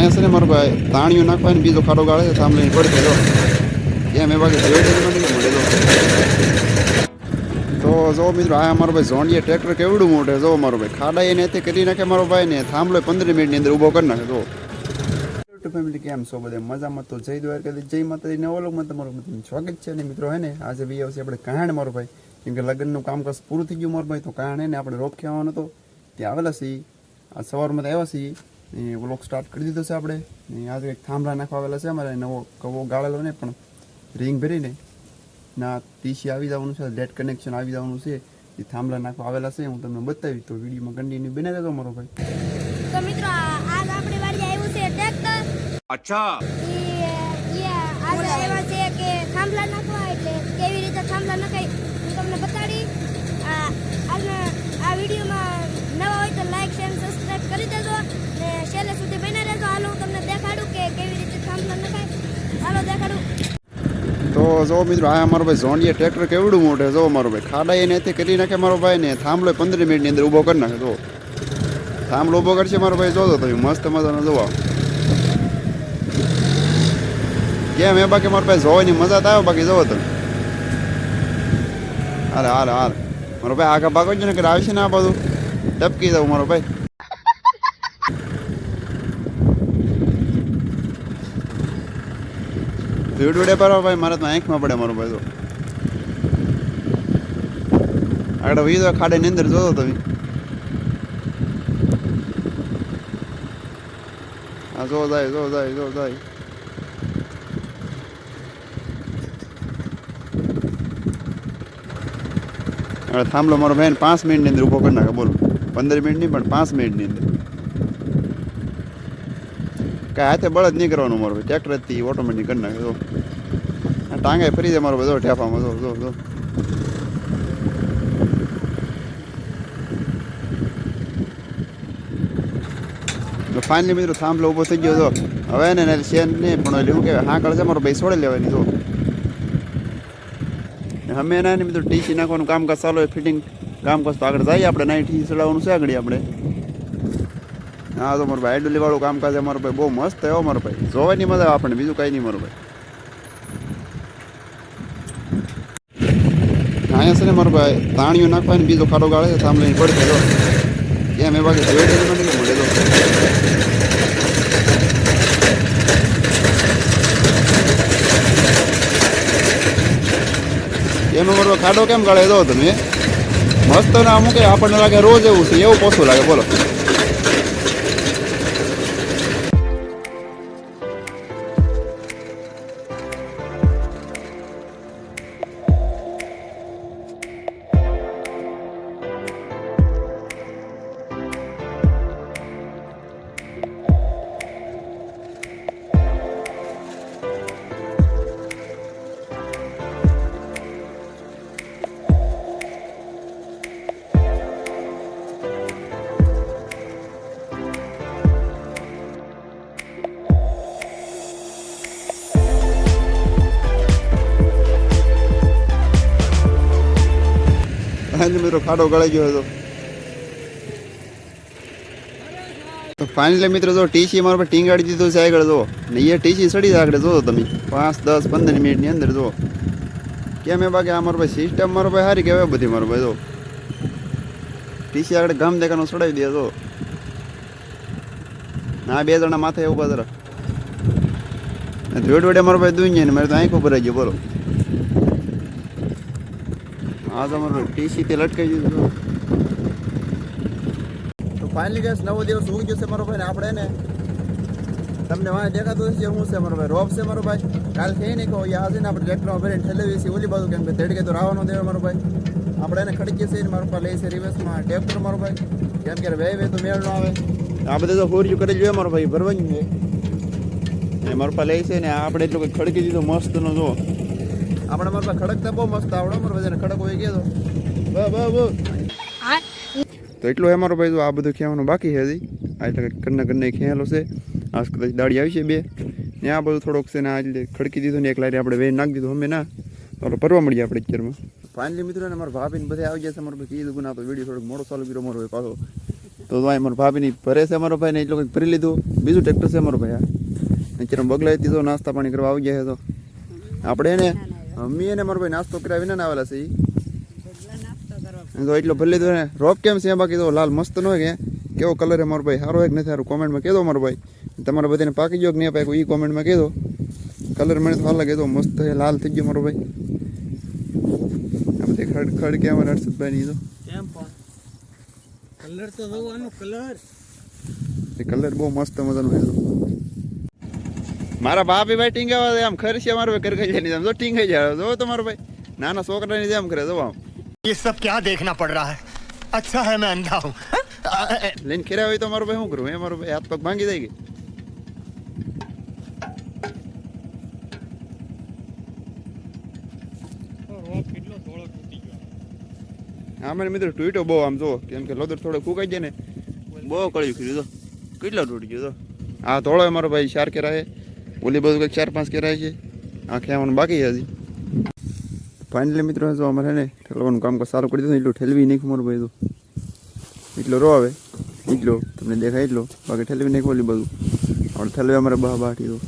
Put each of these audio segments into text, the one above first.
અહીંયા છે ને મારો ભાઈ, તાણીઓ નાખવા ને બીજો ખાડો ગાળે સાંભળીને પડશે જો એમ એવા કે તો તો જો મિત્રો, આ મારો ભાઈ ઝોંડીએ ટ્રેક્ટર કેવડું મોટે જો મારો ભાઈ ખાડા એને તે કરી નાખે મારો ભાઈ ને થાંભલો પંદર મિનિટની અંદર ઊભો કરી નાખે, જો. ફેમિલી કેમ છો બધે? મજામાં તો જય દ્વારકા જય માતાજી. નવો લોકમાં તમારું બધું સ્વાગત છે અને મિત્રો, હે ને, આજે બી આવશે આપણે કહાણ મારો ભાઈ. કેમ કે લગ્નનું કામકાજ પૂરું થઈ ગયું મારો ભાઈ, તો કહાણ હે ને આપણે રોપ ખેવાનો હતો. ત્યાં આવેલા છીએ. આ સવારમાં તો આવ્યા છીએ. ને વ્લોગ સ્ટાર્ટ કરી દીધો છે આપણે. આજે એક થાંભલા નાખવા આવેલા છે અમારે નવો કવો ગાળેલો ને પણ રિંગ ભરીને. ના ટીસી આવી જવાનું છે ડેટ કનેક્શન આવી જવાનું છે. એ થાંભલા નાખવા આવેલા છે હું તમને બતાવી તો વિડીયોમાં કન્ટિન્યુ બને રહેતો મારો ભાઈ. તો મિત્રો આજ આપણે વાડી આવ્યું છે ટ્રેક્ટર અચ્છા. જો મિત્રો, આ મારો ભાઈ ઝોંડીએ ટ્રેક્ટર કેવડું મોટે જો મારો ભાઈ ખાડા એને તે કરી નાખે મારો ભાઈ ને, થાંભલો પંદર મિનિટની અંદર ઊભો કરી નાખે, જો. થાંભલો ઊભો કરશે મારો ભાઈ, જોજો તમે, મસ્ત મજાનો જોવા કેમ એ બાકી મારો ભાઈ જોવાની મજા આવે બાકી જોવો તમે. અરે હાર હાર મારો ભાઈ આગળ ભાગો જ ને કે આવશે ને આ બધું ટપકી જાવ મારો ભાઈ. ભીડ ઉડે પર ભાઈ, મારે તો આંખમાં પડે મારો ભાઈ તો. આગળ વીજો ખાડે ની અંદર જોતો તમે. હા જો જાય જો જાય જો જાય. હવે થાંભલો મારો બેન પાંચ મિનિટની અંદર ઊભો કરી નાખે, બોલો. પંદર મિનિટ નહીં પણ પાંચ મિનિટની અંદર. કાંઈ હાથે બળદ નહીં કરવાનું મારો ભાઈ, ટ્રેક્ટર જ ઓટોમેટિક કરી નાખે આ ટાંગે ફરી જાય મારો બધો ઠેફામાં જો જો ફાઇનલી મિત્રો થાંભલો ઊભો થઈ ગયો હતો હવે ને એને શેન નહીં પણ એટલે શું કહેવાય હાંકળ છે મારો ભાઈ છોડી લેવાની તો અમે એના ને મિત્રો ટીસી નાખવાનું કામકાજ ચાલુ ફિટિંગ કામકાજ તો આગળ જઈએ આપણે નાઈ ટીસી ચડાવવાનું છે આગળ આપણે હા તો મારો ભાઈ આઈડોલી વાળું કામકાજ છે મારો ભાઈ બહુ મસ્ત હો મારો ભાઈ જોવાની મજા આપણને બીજું કાંઈ નહીં મારો ભાઈ અહીંયા છે ને મારો ભાઈ, તાણીઓ નાખવા ને બીજો ખાડો ગાળે છે સામે પડી જો. એમ એ બાકી જોઈ જઈને નથી, મળે એનું એમાં મારો ખાડો કેમ ગાળે દો તમે? મસ્ત ને અમુક આપણને લાગે રોજ એવું છે, એવું પોસું લાગે, બોલો. આજે મિત્રો, ખાડો ગળાઈ ગયો હતો. તો ફાઇનલી મિત્રો, જો ટીસી મારા પર ટીંગાડી દીધું છે આગળ, જો. ને એ ટીસી સડી જાય આગળ જોવો તમે. પાંચ, દસ, પંદર મિનિટની અંદર, જો. કેમ એ બાકી આ મારો ભાઈ સિસ્ટમ મારો ભાઈ સારી કહેવાય બધી મારો ભાઈ જો. ટીસી આગળ ગામ દેખાનો સડાવી દે, જો. ના, બે જણા માથે એવું બધા ધોડ વડે મારો ભાઈ દુઈ ને મારે તો આંખો ભરાઈ ગયો બોલો. હા તો મારો ટીસી તે લટકાઈ દીધું તો ફાઇનલી ગેસ નવો દિવસ ઉગી જશે મારો ભાઈ ને આપણે ને. તમને વાંહે દેખાતું હશે શું છે મારો ભાઈ? રોપ છે મારો ભાઈ. કાલ કહી નહીં કહો યાદ ને આપણે ટ્રેક્ટરમાં ભરીને ઠેલાવીએ છીએ ઓલી બાજુ કેમ કે તેડકે તો રાવાનો દેવે મારો ભાઈ. આપણે એને ખડકીએ છીએ મારો પાસે લઈ છે રિવર્સમાં ટ્રેક્ટર મારો ભાઈ. કેમ કે વે વે તો મેળ ન આવે. આ બધે તો હોર્યું કરી જોઈએ મારો ભાઈ, ભરવાનું છે. મારો પાસે લઈ છે ને આપણે એટલું કંઈક ખડકી દીધું મસ્ત નો જો. આપણે મારા ખડક તો બહુ મસ્ત આવડે મારો ભાઈ ખડક હોય ગયો તો. તો એટલું હે મારો ભાઈ આ બધું ખેવાનું બાકી છે હજી. આ એટલે કન્ને કન્ને ખેલો છે. આ કદાચ દાડી આવી છે બે. ને આ બધું થોડોક છે ને આ એટલે ખડકી દીધું ને એક લારી આપણે વેઈ નાખી દીધું, અમે ના. તો પરવા મળીએ આપણે અત્યારમાં ફાઇનલી મિત્રો ને મારા ભાભી ને બધા આવી ગયા છે મારો ભાઈ કીધું ગુના તો વીડિયો થોડોક મોડો ચાલુ કર્યો મારો પાછો. તો ભાઈ મારા ભાભીની ભરે છે અમારો ભાઈ ને એટલું કંઈક ભરી લીધું. બીજું ટ્રેક્ટર છે અમારો ભાઈ આ અત્યારે બગલાઈ દીધો, નાસ્તા પાણી કરવા આવી ગયા છે તો. આપણે એને મમ્મી એને મારો ભાઈ નાસ્તો કરાવીને વિના આવેલા છે તો એટલો ભલે લીધો ને રોપ કેમ છે? બાકી તો લાલ મસ્ત ન હોય કે? કેવો કલર છે મારો ભાઈ? સારો એક નથી સારું? કોમેન્ટમાં કહેતો મારો ભાઈ. તમારે બધાને પાકી ગયો કે નહીં પાક્યો? એ કોમેન્ટમાં કહેતો કલર મને તો હાલ લાગે તો મસ્ત છે લાલ થઈ ગયો મારો ભાઈ. આ બધી ખડ ખડ કે અમારા હર્ષદભાઈની તો. કેમ પણ? કલર તો જોવાનો કલર એ કલર બહુ મસ્ત મજાનો છે. મારા બાપે ભાઈ ટીંગાવા દે આમ ખર્ચે મારો ભાઈ કરખાઈ આમ જો ટીંગાઈ જાય જો તમારો ભાઈ નાના છોકરાની જેમ કરે જો આમ ये सब क्या देखना पड़ रहा है अच्छा है मैं अंधा हूँ લઈને ખેરા હોય તો મારો ભાઈ શું કરું એ મારો ભાઈ હાથ પગ ભાંગી જાય કે રોપ કેટલો થોડો તૂટી ગયો આ મારે મિત્રો તૂટ્યો બહુ આમ જો કેમ કે લોદર થોડો ફૂકાઈ જાય ને બહુ કળ્યું કર્યું તો કેટલો તૂટી ગયો તો આ થોડો મારો ભાઈ ચાર કેરા છે ઓલી બધું કંઈક ચાર પાંચ કેરાય છે. આંખે આવવાનું બાકી હજી. ફાઇનલી મિત્રો જો અમારે ને ઠેલવાનું કામ સારું કરી દીધું એટલું ઠેલવી નાખ્યું મારો ભાઈ તો એટલો રો આવે. એટલો તમને દેખાય એટલો. બાકી ઠેલવી નાખ્યું ઓલી બધું આપણે ઠેલવી અમારે બહા બાટી દો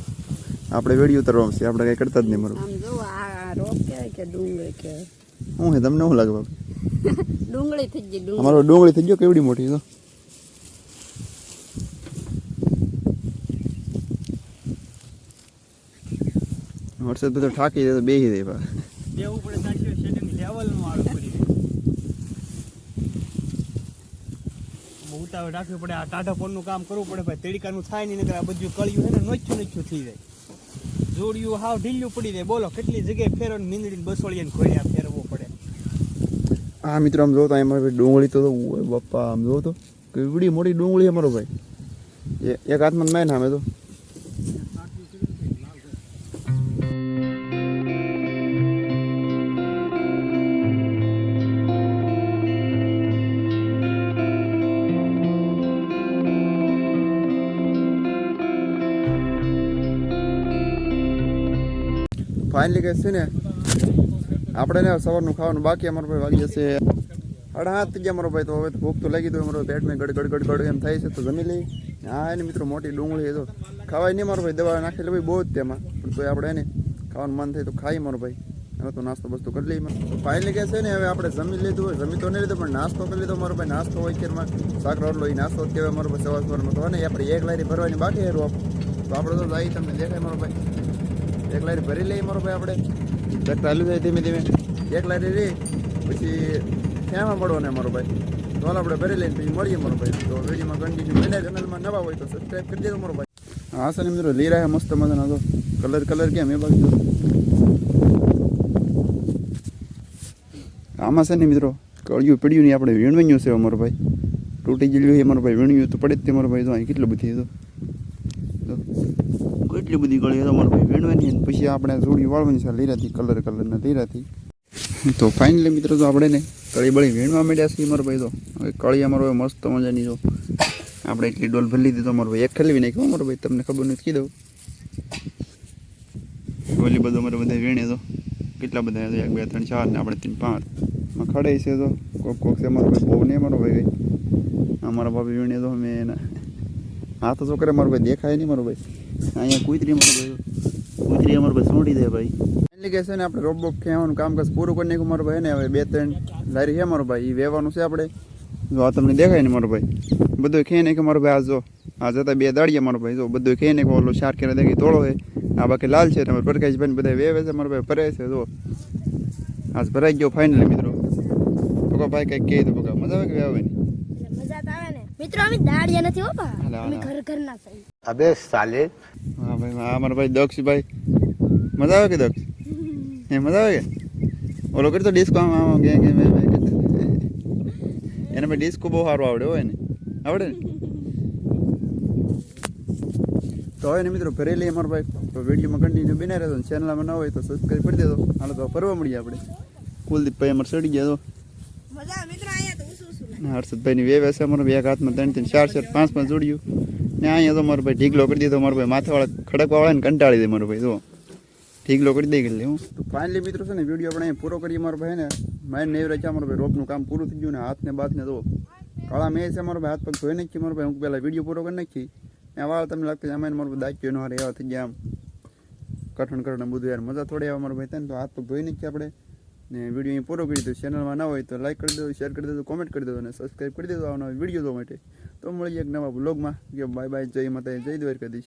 આપણે વેડી ઉતરવા છે આપણે કંઈ કરતા જ નહીં મારું શું છે તમને શું લાગે બાપી? ડુંગળી થઈ ગઈ અમારો ડુંગળી થઈ ગયો કેવડી મોટી તો વરસાદ તો ઠાકી દે તો બેસી દે પા દેવું પડે સાચી શેડિંગ લેવલનું આડું કરી બહુ ઉતાવળ રાખવી પડે આ ટાઢા પોનનું કામ કરવું પડે ભાઈ. તેડીકાનું થાય નહીં નકર આ બધું કળિયું છે ને નોચ્યું નોચ્યું થઈ જાય. જોડિયું હાવ ઢીલ્યું પડી જાય. બોલો કેટલી જગ્યાએ ફેરો મીંદડીને બસોળીને ઘોડ્યા ફેરવો પડે. હા મિત્રો આમ જો તો ભાઈ ડુંગળી તો બાપા આમ જો તો. કેવડી મોટી ડુંગળી અમારો ભાઈ. એક હાથમાં મેં નામે તો. ફાઇનલી કે છે ને, આપણે ને સવારનું ખાવાનું બાકી અમારો ભાઈ વાગી જશે સાડા હાથ થઈ ગયા અમારો ભાઈ, તો હવે ભૂખ તો લાગી દઉં અમારો પેટમાં ગડ ગડ ગડ ગડ એમ થાય છે, તો જમી લઈ હા, એને મિત્રો મોટી ડુંગળી તો ખાવાય નહીં મારો ભાઈ, દવા નાખેલી ભાઈ બહુ જ તેમાં પણ તોય આપણે એને ખાવાનું મન થાય તો ખાઈ મારો ભાઈ. હવે તો નાસ્તો બસ્તો કરી લઈએ ફાઇનલી કે છે ને, હવે આપણે જમી લીધું હોય, જમી તો નહીં લીધું, પણ નાસ્તો કરી લીધો મારો ભાઈ. નાસ્તો હોય ખેરમાં શાક રોટલો એ નાસ્તો કહેવાય મારો ભાઈ, સવાર સવારમાં તો ને આપણે એક લારી ભરવાની બાકી હેરું તો આપણે તો જાય તમને દેખાય મારો ભાઈ. એક લારી ભરી લઈએ મારો ભાઈ આપણે. ટ્રેક્ટર ચાલુ થાય ધીમે ધીમે. એક લારી રહી. પછી ક્યાંમાં પડો ને મારો ભાઈ? તો આપણે ભરી લઈને પછી મળીએ મારો ભાઈ. તો વિડીયોમાં કન્ટિન્યુ મને ચેનલમાં નવા હોય તો સબસ્ક્રાઈબ કરી દેજો મારો ભાઈ. હા સર મિત્રો લઈ રહ્યા મસ્ત મજાના તો. કલર કલર કેમ એ બાજુ? આમાં છે ને મિત્રો કળિયું પડ્યું નહીં આપણે વીણવાનું છે અમારો ભાઈ. તૂટી ગયેલું અમારો મારો ભાઈ વીણ્યું તો પડે જ તે મારો ભાઈ. તો અહીં કેટલું બધી હતું કેટલી બધી ગળી છે અમારો ભાઈ વીણવાની અને પછી આપણે જોડી વાળવાની છે, લીરાથી કલર કલરના લીરાથી. તો ફાઇનલી મિત્રો તો આપણે ને કળી બળી વીણવા માંડ્યા છીએ મારો ભાઈ તો. હવે કળી અમારો મસ્ત મજાની જો. આપણે એટલી ડોલ ભરી લીધી તો ભાઈ એક ખેલવી નાખ્યો મારો ભાઈ, તમને ખબર નથી કીધું? ઓલી બધો અમારે બધા વીણે તો. કેટલા બધા એક, બે, ત્રણ, ચાર ને આપણે ત્રણ, પાંચ. માં ખડે છે તો કોક કોક છે મારો ભાઈ બહુ નહીં મારો ભાઈ અમારા ભાભી વીણે તો અમે એના હા, તો કરે મારો ભાઈ દેખાય નહીં મારો ભાઈ. અહીંયા કુતરી મારો કુતરી અમારો ભાઈ સોંટી દે ભાઈ. એટલે કે છે ને આપણે રોબો ખેવાનું કામકાજ પૂરું કરી નાખ્યું મારો ભાઈ ને હવે બે ત્રણ લારી છે મારો ભાઈ. એ વેવાનું છે આપણે. જો આ તમને દેખાય ને મારો ભાઈ. બધું ખેઈ નાખ્યું મારો ભાઈ આ જો આ જતા બે દાડીએ મારો ભાઈ. જો બધું ખે નાખ્યું ઓલો શાર કેને દેખી તોળો છે આ બાકી લાલ છે તમારે પ્રકાશ ભાઈ બધા વેવે છે મારો ભાઈ ભરે છે જો. આજ ભરાઈ ગયો ફાઇનલી મિત્રો. પકા ભાઈ કંઈક કહે તો પકા મજા આવે કે વેવે ને મજા આવે ને. મિત્રો અમે દાડીએ નથી હો પા અમે ઘર ઘર ના થઈ અબે સાલે હા ભાઈ હા મારા ભાઈ દક્ષ ભાઈ. મજા આવે કે દક્ષ? એ મજા આવે કે? ઓલો કરતો ડિસ્કો આમ આમ કે કે મે મે એને ભાઈ ડિસ્કો બહુ સારું આવડે હોય ને આવડે ને? તો હોય ને મિત્રો ઘરે લઈએ મારો ભાઈ. તો વિડીયોમાં કન્ટિન્યુ બિના રહેતો ચેનલમાં ન હોય તો સબસ્ક્રાઈબ કરી દેજો. હાલો તો ફરવા મળીએ આપણે. કુલદીપ ભાઈ અમારે ચડી ગયા તો હર્ષદભાઈની વેવે છે અમારો બે હાથમાં ત્રણ ત્રણ ચાર ચાર પાંચ પાંચ જોડ્યું ને અહીંયા તો મારો ભાઈ ઢીકલો કરી દીધો, મારો ભાઈ માથાવાળા ખડકવાળાને કંટાળી દે મારો ભાઈ તો ઢીકલો કરી દઈ ગયેલી હું. તો ફાઇનલી મિત્રો છે ને વીડિયો આપણે અહીંયા પૂરો કરીએ મારો ભાઈ ને. માઇન્ડ નહીં રહ્યા મારો ભાઈ રોપનું કામ પૂરું થઈ ગયું ને હાથ ને બાથ ને તો કાળા મેં છે મારો ભાઈ, હાથ પગ ધોઈ નાખી મારો ભાઈ. હું પહેલાં વીડિયો પૂરો કરી નાખી આ વાળ તમને લાગતું આમાં મારો દાચ્યો નો હારે, એવા થઈ ગયા આમ. કઠણ કઠણ બધું યાર, મજા થોડી આવે મારો ભાઈ થાય ને, તો હાથ પગ ધોઈ નાખીએ આપણે. ને વીડિયો અહીં પૂરો કરી દો ચેનલમાં ના હોય તો લાઈક કરી દો શેર કરી દેજો કોમેન્ટ કરી દેજો, અને સબસ્ક્રાઈબ કરી દેજો આવનાર વીડિયો જોવા માટે. તો મળીએ એક નવા બ્લોગમાં કે બાય બાય જય માતા જય દ્વારકાધીશ.